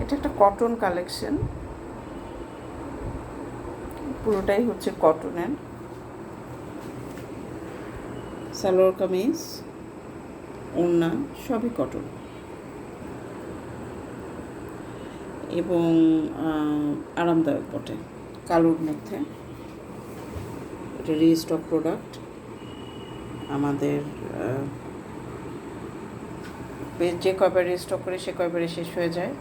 এটা একটা cotton collection পুরোটাই হচ্ছে কটনের সালোয়ার কামিজ, ওড়না, সবই কটন এবং আরামদায়ক বটে কালোর মধ্যে। এটা রিস্টক প্রোডাক্ট আমাদের যে কয়বার রিস্টক করে সে কয়বারে শেষ হয়ে যায়।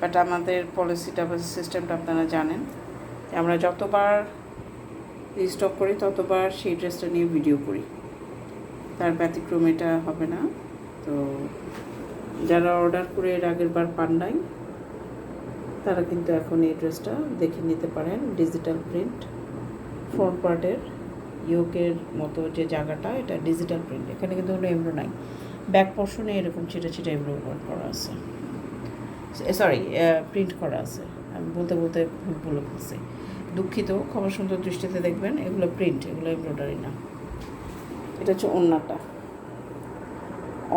বাট আমাদের পলিসিটা বা সিস্টেমটা আপনারা জানেন। আমরা যতবার রিস্টক করি, ততবার সেই ড্রেসটা নিয়ে ভিডিও করি। তার ব্যতিক্রম এটা হবে না। তো যারা অর্ডার করে এর আগের বার পান নাই, তারা কিন্তু এখন এই ড্রেসটা দেখে নিতে পারেন। ডিজিটাল প্রিন্ট ফ্রন্ট পার্টের ইয়োকের মতো যে জায়গাটা, এটা ডিজিটাল প্রিন্ট এখানে কিন্তু কোনো এমব্রো নাই। ব্যাক পোর্শনে এরকম ছিটে ছিটে এমব্রো করা আছে। সরি প্রিন্ট করা আছে। আমি বলতে বলতে ভুল বলে ফেলছি দুঃখিত, খবর সুন্দর দৃষ্টিতে দেখবেন। এগুলো প্রিন্ট এগুলো এমব্রয়ডারি না। এটা হচ্ছে ওড়নাটা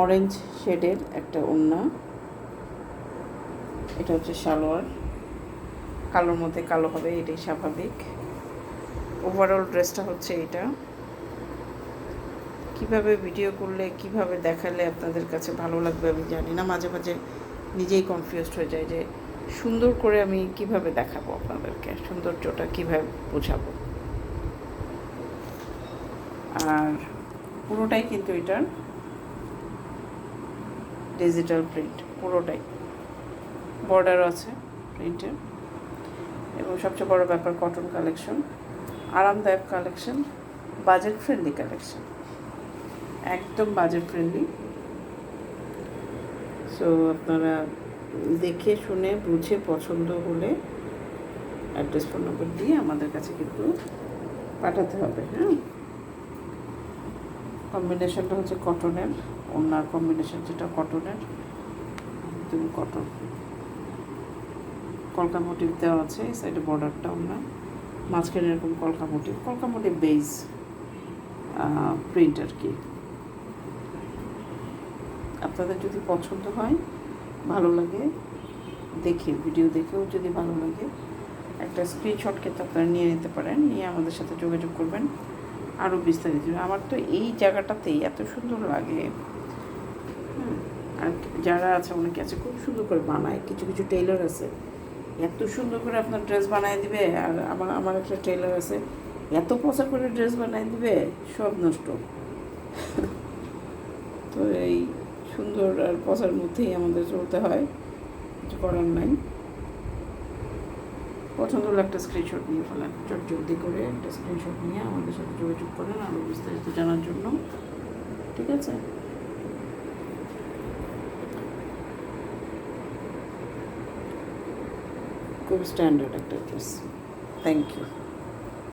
অরেঞ্জ শেডের একটা ওড়না এটা হচ্ছে সালোয়ার। কালোর মধ্যে কালো হবে, এটাই স্বাভাবিক। ওভারঅল ড্রেসটা হচ্ছে এটা। কীভাবে ভিডিও করলে, কীভাবে দেখালে আপনাদের কাছে ভালো লাগবে আমি জানি না। মাঝে মাঝে নিজেই কনফিউজড হয়ে যায় যে সুন্দর করে আমি কীভাবে দেখাবো আপনাদেরকে? সৌন্দর্যটা কীভাবে বোঝাবো? আর পুরোটাই কিন্তু এটার ডিজিটাল প্রিন্ট পুরোটাই। বর্ডারও আছে প্রিন্টের এবং সবচেয়ে বড় ব্যাপার কটন কালেকশন আরামদায়ক কালেকশন বাজেট ফ্রেন্ডলি কালেকশন একদম বাজেট ফ্রেন্ডলি সো আপনারা দেখে, শুনে, বুঝে, পছন্দ হলে অ্যাড্রেস ফোন নম্বর দিয়ে আমাদের কাছে কিন্তু পাঠাতে হবে হ্যাঁ? কম্বিনেশনটা হচ্ছে কটনের ওনার কম্বিনেশন যেটা কটনের একদম কটন কলকা মোটিভ দেওয়া আছে, এই সাইডে বর্ডারটা ওনার। মাঝখানে এরকম কলকা মোটিভ কলকা মোটিভ বেস প্রিন্ট আর কি। আপনাদের যদি পছন্দ হয়, ভালো লাগে, দেখে ভিডিও দেখেও যদি ভালো লাগে, একটা স্ক্রিনশট কিন্তু আপনারা নিয়ে নিতে পারেন, নিয়ে আমাদের সাথে যোগাযোগ করবেন। আরও বিস্তারিত। আমার তো এই জায়গাটাতেই এত সুন্দর লাগে। আর যারা আছে, অনেকে আছে, খুব সুন্দর করে বানায়। কিছু কিছু টেইলার আছে। এত সুন্দর করে আপনার ড্রেস বানায় দিবে, আর আমার আমার একটা টেইলার আছে। এত পচা করে ড্রেস বানায় দিবে, সব নষ্ট। তো এই সুন্দর আর পচার মধ্যেই আমাদের চলতে হয়। কিছু করার নাই। পছন্দ হলে একটা স্ক্রিনশট নিয়ে ফেলেন। চট জলদি করে একটা স্ক্রিনশট নিয়ে আমাদের সাথে যোগাযোগ করেন আরও বিস্তারিত জানার জন্য। ঠিক আছে? খুব স্ট্যান্ডার্ড একটা ড্রেস থ্যাংক ইউ